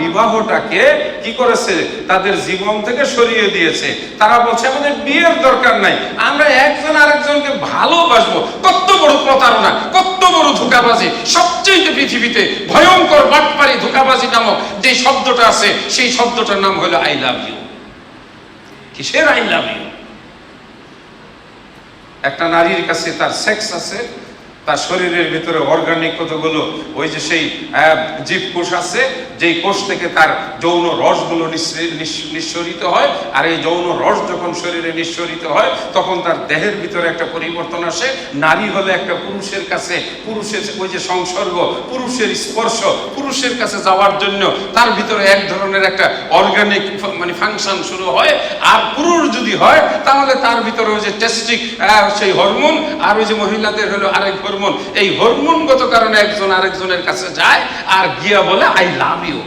বিবাহটাকে কি করেছে? তাদের জীবন থেকে সরিয়ে দিয়েছে। তারা বলছে, আমাদের বিয়ের দরকার নাই। আমরা একজন আরেকজনকে ভালোবাসবো। কত বড় প্রতারণা, কত বড় ধোকাবাজি। সবচেয়ে পৃথিবীতে ভয়ঙ্কর বাটপারি ধোকাবাজি নামক যে শব্দটা আছে, সেই শব্দটার নাম হলো আই লাভ ইউ কিসের আই লাভ ইউ একটা নারীর কাছে তার সেক্স আছে তার শরীরের ভিতরে অর্গানিক কতগুলো ওই যে সেই আহ, জীবকোষ আছে যেই কোষ থেকে তার যৌন রসগুলো নিঃসৃ- নিঃসরিত হয় আর এই যৌন রস যখন শরীরে নিঃসরিত হয় তখন তার দেহের ভিতরে একটা পরিবর্তন আসে। নারী হলে একটা পুরুষের কাছে পুরুষের ওই যে সংসর্গ পুরুষের স্পর্শ পুরুষের কাছে যাওয়ার জন্য তার ভিতরে এক ধরনের একটা অর্গানিক মানে ফাংশন শুরু হয়। আর পুরুষ যদি হয় তাহলে তার ভিতরে ওই যে টেস্টিক সেই হরমোন আর ওই যে মহিলাদের হলো আরেক হরমোন এই হরমোনগত কারণে একজন আরেকজনের কাছে যায় আর গিয়া বলে আই লাভ ইউ